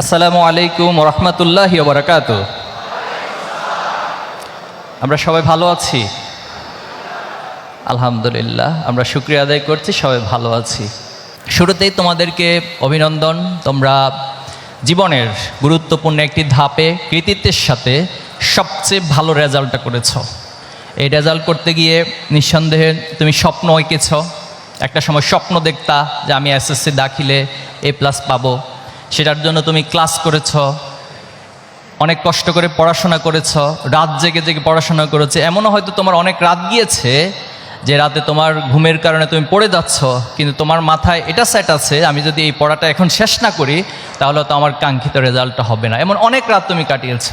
আসসালামু আলাইকুম রহমতুল্লাহ বারাকাত আমরা সবাই ভালো আছি? আলহামদুলিল্লাহ, আমরা শুক্রিয়া আদায় করছি, সবাই ভালো আছি। শুরুতেই তোমাদেরকে অভিনন্দন, তোমরা জীবনের গুরুত্বপূর্ণ একটি ধাপে কৃতিত্বের সাথে সবচেয়ে ভালো রেজাল্টটা করেছ। এই রেজাল্ট করতে গিয়ে নিঃসন্দেহে তুমি স্বপ্ন এঁকেছ। একটা সময় স্বপ্ন দেখতা যে আমি এসএসসি দাখিলে এ প্লাস পাবো। সেটার জন্য তুমি ক্লাস করেছ, অনেক কষ্ট করে পড়াশোনা করেছ, রাত জেগে জেগে পড়াশোনা করেছে, এমনও হয়তো তোমার অনেক রাত গিয়েছে যে রাতে তোমার ঘুমের কারণে তুমি পড়ে যাচ্ছ, কিন্তু তোমার মাথায় এটা সেট আছে, আমি যদি এই পড়াটা এখন শেষ না করি, তাহলে তো আমার কাঙ্ক্ষিত রেজাল্টটা হবে না। এমন অনেক রাত তুমি কাটিয়েছ।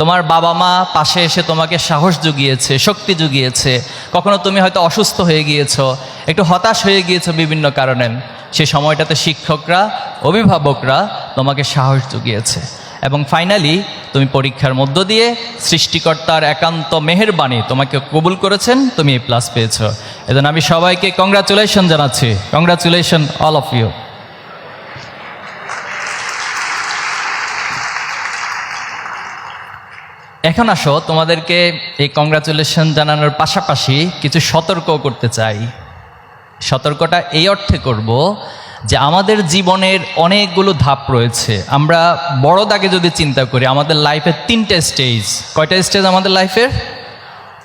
তোমার বাবা মা পাশে এসে তোমাকে সাহস জুগিয়েছে, শক্তি জুগিয়েছে, কখনো তুমি হয়তো অসুস্থ হয়ে গিয়েছো, একটু হতাশ হয়ে গিয়েছো বিভিন্ন কারণে। সে সময়টাতে শিক্ষকরা, অভিভাবকরা তোমাকে সাহস জুগিয়েছে। এবং ফাইনালি তুমি পরীক্ষার মধ্য দিয়ে সৃষ্টিকর্তার একান্ত মেহেরবাণী তোমাকে কবুল করেছেন, তুমি এ প্লাস পেয়েছ। এজন্য আমি সবাইকে কংগ্রাচুলেশন জানাচ্ছি। কংগ্রাচুলেশন অল অফ ইউ এখন আসো, তোমাদেরকে এই কংগ্রাচুলেশন জানানোর পাশাপাশি কিছু সতর্ক করতে চাই। সতর্কটা এই অর্থে করব যে আমাদের জীবনের অনেকগুলো ধাপ রয়েছে। আমরা বড় দাগে যদি চিন্তা করি, আমাদের লাইফের তিনটে স্টেজ কয়টা স্টেজ আমাদের লাইফের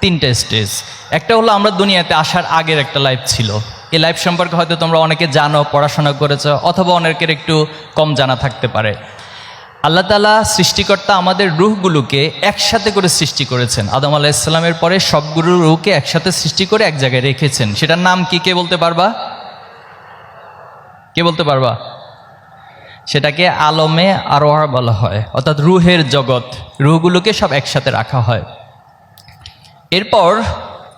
তিনটে স্টেজ একটা হলো আমরা দুনিয়াতে আসার আগের একটা লাইফ ছিল। এই লাইফ সম্পর্কে হয়তো তোমরা অনেকে জানো, পড়াশোনা করেছ, অথবা অনেকের একটু কম জানা থাকতে পারে। আল্লাহ তালা সৃষ্টিকর্তা আমাদের রুহগুলোকে একসাথে করে সৃষ্টি করেছেন। আদম আলাহ ইসলামের পরে সবগুলো রুহকে একসাথে সৃষ্টি করে এক জায়গায় রেখেছেন। সেটার নাম কি কে বলতে পারবা? কে বলতে পারবা? সেটাকে আলমে আরোহার বলা হয়। অর্থাৎ রুহের জগৎ, রুহগুলোকে সব একসাথে রাখা হয়। এরপর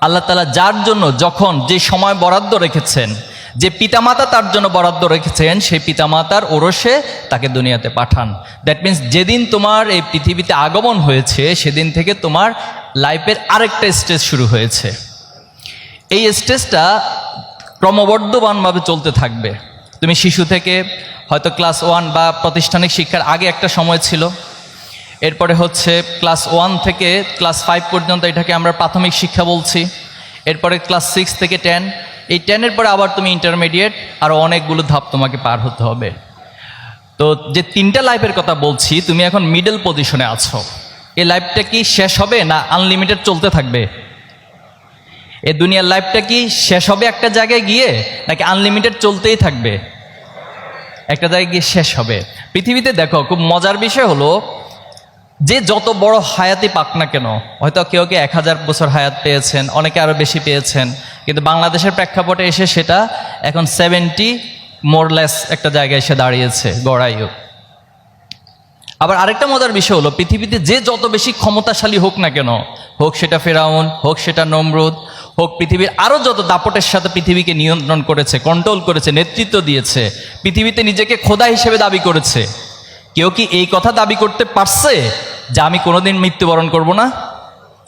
আল্লাহ তালা যার জন্য যখন যে সময় বরাদ্দ রেখেছেন যে পিতামাতা তার জন্য বরাদ্দ রেখেছেন, সেই পিতামাতার ওরসে তাকে দুনিয়াতে পাঠান। দ্যাট মিন্স যেদিন তোমার এই পৃথিবীতে আগমন হয়েছে, সেদিন থেকে তোমার লাইফের আরেকটা স্টেজ শুরু হয়েছে। এই স্টেজটা ক্রমবর্ধমানভাবে চলতে থাকবে। তুমি শিশু থেকে হয়তো ক্লাস ওয়ান বা প্রাতিষ্ঠানিক শিক্ষার আগে একটা সময় ছিল। এরপরে হচ্ছে ক্লাস ওয়ান থেকে ক্লাস ফাইভ পর্যন্ত এটাকে আমরা প্রাথমিক শিক্ষা বলছি। এরপরে ক্লাস সিক্স থেকে টেন এই টেনের পরে আবার তুমি ইন্টারমিডিয়েট আরও অনেকগুলো ধাপ তোমাকে পার হতে হবে। তো যে তিনটা লাইফের কথা বলছি, তুমি এখন মিডল পজিশনে আছো। এই লাইফটা কি শেষ হবে না আনলিমিটেড চলতে থাকবে? এই দুনিয়ার লাইফটা কি শেষ হবে একটা জায়গায় গিয়ে, নাকি আনলিমিটেড চলতেই থাকবে? একটা জায়গায় গিয়ে শেষ হবে। পৃথিবীতে দেখো, খুব মজার বিষয় হলো, যে যত বড় হায়াতি পাক না কেন, হয়তো কেউ কেউ এক হাজার বছর হায়াত পেয়েছেন, অনেকে আরও বেশি পেয়েছেন কিন্তু বাংলাদেশের প্রেক্ষাপটে এসে সেটা এখন সেভেন্টি মোরলেস একটা জায়গায় এসে দাঁড়িয়েছে গড়াইও। আবার আরেকটা মজার বিষয় হলো, পৃথিবীতে যে যত বেশি ক্ষমতাশালী হোক না কেন, হোক সেটা ফেরাউন, হোক সেটা নমরুদ, হোক পৃথিবীর আরও যত দাপটের সাথে পৃথিবীকে নিয়ন্ত্রণ করেছে কন্ট্রোল করেছে, নেতৃত্ব দিয়েছে, পৃথিবীতে নিজেকে খোদা হিসেবে দাবি করেছে, কেউ কি এই কথা দাবি করতে পারছে যে আমি কোনোদিন মৃত্যুবরণ করব না?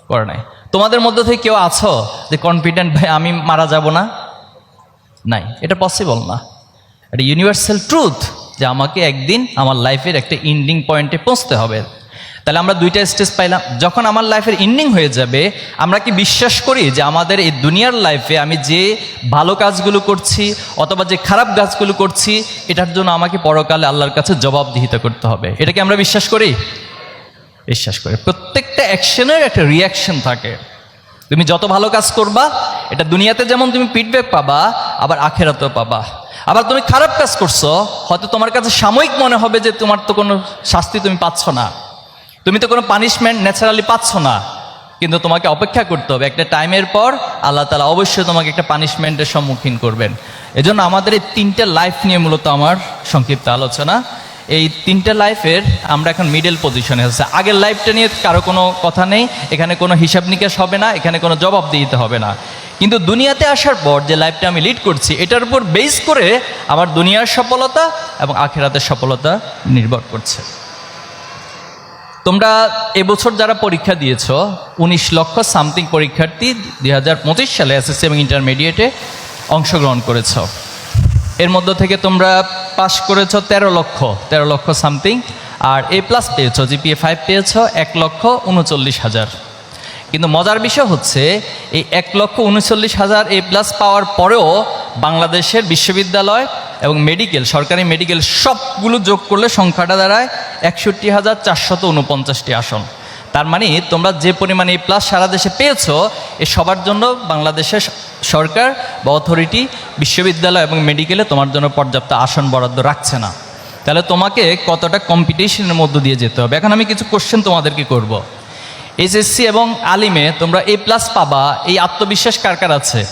করে নাই। তোমাদের মধ্যে থেকে কেউ আছো যে কনফিডেন্ট ভাই, আমি মারা যাব না? নাই, এটা পসিবল না। এটা ইউনিভার্সাল ট্রুথ যে আমাকে একদিন আমার লাইফের একটা ইন্ডিং পয়েন্টে পৌঁছতে হবে। তাহলে আমরা দুইটা স্টেজ পাইলাম। যখন আমার লাইফের ইন্ডিং হয়ে যাবে, আমরা কি বিশ্বাস করি যে আমাদের এই দুনিয়ার লাইফে আমি যে ভালো কাজগুলো করছি অথবা যে খারাপ কাজগুলো করছি, এটার জন্য আমাকে পরকালে আল্লাহর কাছে জবাবদিহিতা করতে হবে? এটা কি আমরা বিশ্বাস করি? বিশ্বাস করে। প্রত্যেকটা অ্যাকশনের একটা রিয়াকশন থাকে। তুমি যত ভালো কাজ করবা, এটা দুনিয়াতে যেমন তুমি ফিডব্যাক পাবা, আবার আখেরাতেও পাবা। আবার তুমি খারাপ কাজ করছ, হয়তো তোমার কাছে সাময়িক মনে হবে যে তোমার তো কোনো শাস্তি তুমি পাচ্ছ না। তুমি তো কোনো পানিশমেন্ট ন্যাচারালি পাচ্ছ না। কিন্তু তোমাকে অপেক্ষা করতে হবে। একটা টাইমের পর আল্লাহ তালা অবশ্যই তোমাকে একটা পানিশমেন্টের সম্মুখীন করবেন। এজন্য আমাদের এই তিনটে লাইফ নিয়ে মূলত আমার সংক্ষিপ্ত আলোচনা। এই তিনটে লাইফের আমরা এখন মিডল পজিশনে আছে। আগের লাইফটা নিয়ে কারও কোনো কথা নেই, এখানে কোনো হিসাব নিকাশ হবে না, এখানে কোনো জবাব দিতে হবে না। কিন্তু দুনিয়াতে আসার পর যে লাইফটা আমি লিড করছি, এটার উপর বেস করে আমার দুনিয়ার সফলতা এবং আখেরাতের সফলতা নির্ভর করছে। তোমরা এবছর যারা পরীক্ষা দিয়েছ, উনিশ লক্ষ সামথিং পরীক্ষার্থী দুই হাজার পঁচিশ সালে এসএসসি এবং ইন্টারমিডিয়েটে অংশগ্রহণ করেছ। এর মধ্য থেকে তোমরা পাশ করেছ তেরো লক্ষ তেরো লক্ষ সামথিং, আর এ প্লাস পেয়েছ, জিপিএ ফাইভ পেয়েছ এক লক্ষ উনচল্লিশ হাজার। কিন্তু মজার বিষয় হচ্ছে, এই এক লক্ষ উনচল্লিশ হাজার এ প্লাস পাওয়ার পরেও বাংলাদেশের বিশ্ববিদ্যালয় এবং মেডিকেল, সরকারি মেডিকেল সবগুলো যোগ করলে সংখ্যাটা দাঁড়ায় একষট্টি হাজার চারশত উনপঞ্চাশটি আসন। তার মানে তোমরা যে পরিমাণে এ প্লাস সারা দেশে পেয়েছ, এ সবার জন্য বাংলাদেশের সরকার বা অথরিটি বিশ্ববিদ্যালয় এবং মেডিকেলে তোমার জন্য পর্যাপ্ত আসন বরাদ্দ রাখছে না। তাহলে তোমাকে কতটা কম্পিটিশনের মধ্য দিয়ে যেতে হবে? এখন আমি কিছু কোশ্চেন তোমাদেরকে করব। এইচএসসি এবং আলিমে তোমরা এ প্লাস পাবা। এই আত্মবিশ্বাস কার কার আছে?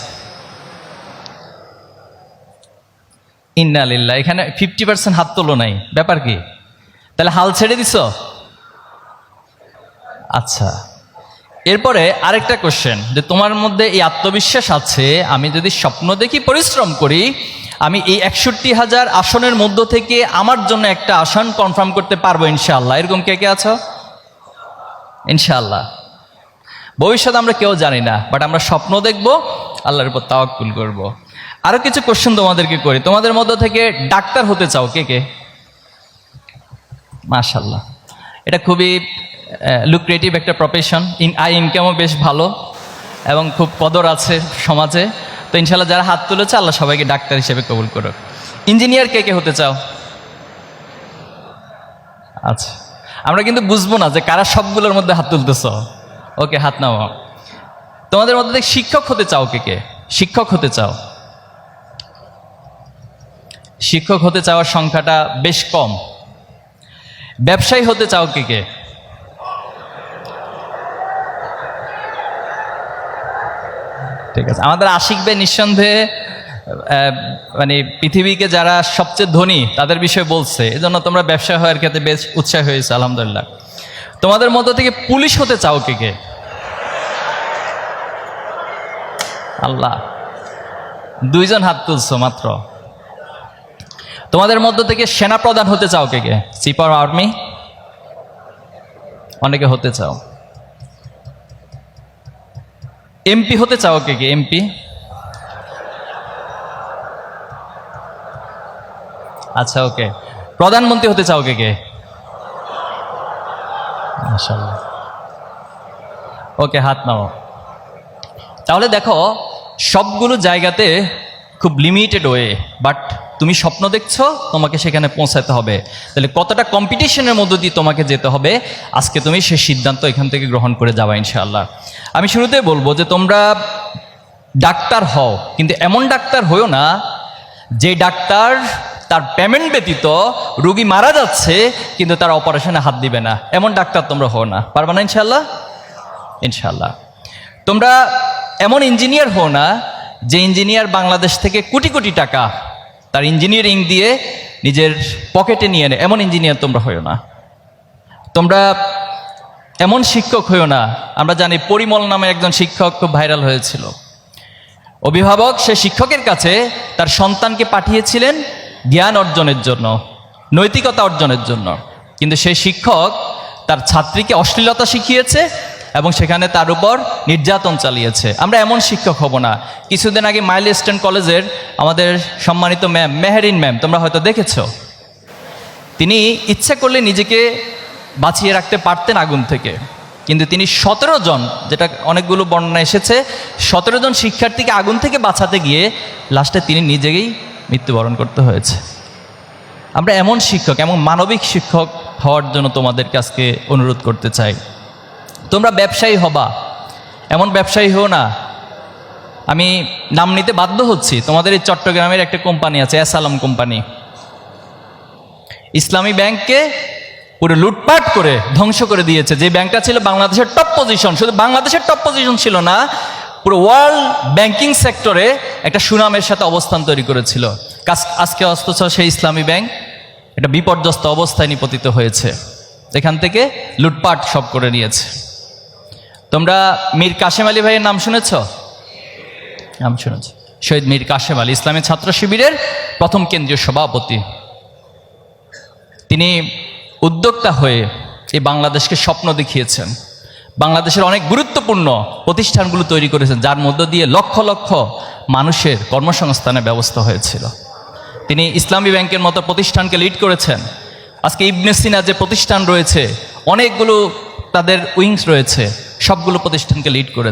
ইন্নালিল্লাহ, এখানে ফিফটি পার্সেন্ট হাত তোলো নাই। ব্যাপার কি? তাহলে হাল ছেড়ে দিছ? আচ্ছা। এরপরে আরেকটা কোশ্চেন যে তোমার মধ্যে এই আত্মবিশ্বাস আছে, আমি যদি স্বপ্ন দেখি, পরিশ্রম করি, আমি এই একষট্টি হাজার আসনের মধ্য থেকে আমার জন্য একটা আসন কনফার্ম করতে পারব ইনশাআল্লাহ। এরকম কে কে আছো? ইনশাআল্লাহ। ভবিষ্যৎ আমরা কেউ জানি না বাট আমরা স্বপ্ন দেখব, আল্লাহর উপর তাওয়াক্কুল করব। আরও কিছু কোশ্চেন তোমাদেরকে করি। তোমাদের মধ্য থেকে ডাক্তার হতে চাও কে কে? মাশাল্লাহ এটা খুবই লুক্রেটিভ একটা প্রফেশন ইন আই ইনকামও বেশ ভালো এবং খুব কদর আছে সমাজে। তো ইনশাল্লাহ যারা হাত তুলেছে, আল্লাহ সবাইকে ডাক্তার হিসেবে কবুল করো ইঞ্জিনিয়ার কে কে হতে চাও? আচ্ছা। আমরা কিন্তু বুঝব না যে কারা সবগুলোর মধ্যে হাত তুলতেছ। ওকে, হাত নাও তোমাদের মধ্যে শিক্ষক হতে চাও কে কে? শিক্ষক হতে চাও। শিক্ষক হতে চাওয়ার সংখ্যাটা বেশ কম। ব্যবসায়ী হতে চাও কে কে? ঠিক আছে। আমাদের আশিক ভাই নিঃসন্দেহে মানে পৃথিবীকে যারা সবচেয়ে ধনী, তাদের বিষয়ে বলছে। এই জন্য তোমরা ব্যবসা হওয়ার ক্ষেত্রে বেশ উৎসাহ হয়েছে, আলহামদুলিল্লাহ। তোমাদের মধ্য থেকে পুলিশ হতে চাও কে কে? আল্লাহ। দুইজন হাত তুলছো মাত্র। তোমাদের মধ্য থেকে সেনা প্রধান হতে চাও কে কে? অফ আর্মি অনেকে হতে চাও। এমপি হতে চাও কে কে? এমপি? আচ্ছা ওকে। প্রধানমন্ত্রী হতে চাও কে কে? ওকে, হাত নাও তাহলে দেখো, সবগুলো জায়গাতে খুব লিমিটেড ওয়ে বাট তুমি স্বপ্ন দেখছ, তোমাকে সেখানে পৌঁছাতে হবে। তাহলে কতটা কম্পিটিশনের মধ্য দিয়ে তোমাকে যেতে হবে, আজকে তুমি সে সিদ্ধান্ত এখান থেকে গ্রহণ করে যাবা ইনশাআল্লাহ। আমি শুরুতে বলব যে তোমরা ডাক্তার হও, কিন্তু এমন ডাক্তার হয়েও না, যে ডাক্তার তার পেমেন্ট ব্যতীত রুগী মারা যাচ্ছে, কিন্তু তার অপারেশনে হাত দিবে না। এমন ডাক্তার তোমরা হও না। পারবা না ইনশাল্লাহ ইনশাল্লাহ তোমরা এমন ইঞ্জিনিয়ার হও না, যে ইঞ্জিনিয়ার বাংলাদেশ থেকে কোটি কোটি টাকা তার ইঞ্জিনিয়ারিং দিয়ে নিজের পকেটে নিয়ে নেয় এমন ইঞ্জিনিয়ার তোমরা হও না। তোমরা এমন শিক্ষক হইও না। আমরা জানি পরিমল নামে একজন শিক্ষক খুব ভাইরাল হয়েছিল। অভিভাবক সে শিক্ষকের কাছে তার সন্তানকে পাঠিয়েছিলেন জ্ঞান অর্জনের জন্য, নৈতিকতা অর্জনের জন্য। কিন্তু সেই শিক্ষক তার ছাত্রীকে অশ্লীলতা শিখিয়েছে এবং সেখানে তার উপর নির্যাতন চালিয়েছে। আমরা এমন শিক্ষক হব না। কিছুদিন আগে মাইল স্ট্যান্ড কলেজের আমাদের সম্মানিত ম্যাম, মেহেরিন ম্যাম, তোমরা হয়তো দেখেছ। তিনি ইচ্ছা করলে নিজেকে বাঁচিয়ে রাখতে পারতেন আগুন থেকে। কিন্তু তিনি সতেরো জন, যেটা অনেকগুলো বর্ণনা এসেছে, সতেরো জন শিক্ষার্থীকে আগুন থেকে বাঁচাতে গিয়ে লাস্টে তিনি নিজেকেই মৃত্যুবরণ করতে হয়েছে। আমরা এমন শিক্ষক, এমন মানবিক শিক্ষক হওয়ার জন্য তোমাদেরকে আজকে অনুরোধ করতে চাই। তোমরা ব্যবসায়ী হবা। এমন ব্যবসায়ী হও না। আমি নাম নিতে বাধ্য হচ্ছি। তোমাদের এই চট্টগ্রামের একটা কোম্পানি আছে আলম কোম্পানি। ইসলামী ব্যাংককে পুরো লুটপাট করে ধ্বংস করে দিয়েছে। যে ব্যাংকটা ছিল বাংলাদেশের টপ পজিশন শুধু বাংলাদেশের টপ পজিশন ছিল না, পুরো ওয়ার্ল্ড ব্যাংকিং সেক্টরে একটা সুনামের সাথে অবস্থান তৈরি করেছিল। আজকে অস্ত্র সেই ইসলামী ব্যাংক এটা বিপর্যস্ত অবস্থায় নিপতিত হয়েছে। এখান থেকে লুটপাট সব করে নিয়েছে। তোমরা মীর কাশেম আলী ভাইয়ের নাম শুনেছ? নাম শুনেছ। শহীদ মীর কাশেম আলী, ইসলামী ছাত্র শিবিরের প্রথম কেন্দ্রীয় সভাপতি। তিনি উদ্যোক্তা হয়ে এই বাংলাদেশকে স্বপ্ন দেখিয়েছেন। বাংলাদেশের অনেক গুরুত্বপূর্ণ প্রতিষ্ঠানগুলো তৈরি করেছেন, যার মধ্য দিয়ে লক্ষ লক্ষ মানুষের কর্মসংস্থানের ব্যবস্থা হয়েছিল। তিনি ইসলামী ব্যাংকের মতো প্রতিষ্ঠানকে লিড করেছেন। আজকে ইবনে সিনা যে প্রতিষ্ঠান রয়েছে, অনেকগুলো তাদের উইংস রয়েছে। সবগুলো প্রতিষ্ঠানকে লিড করে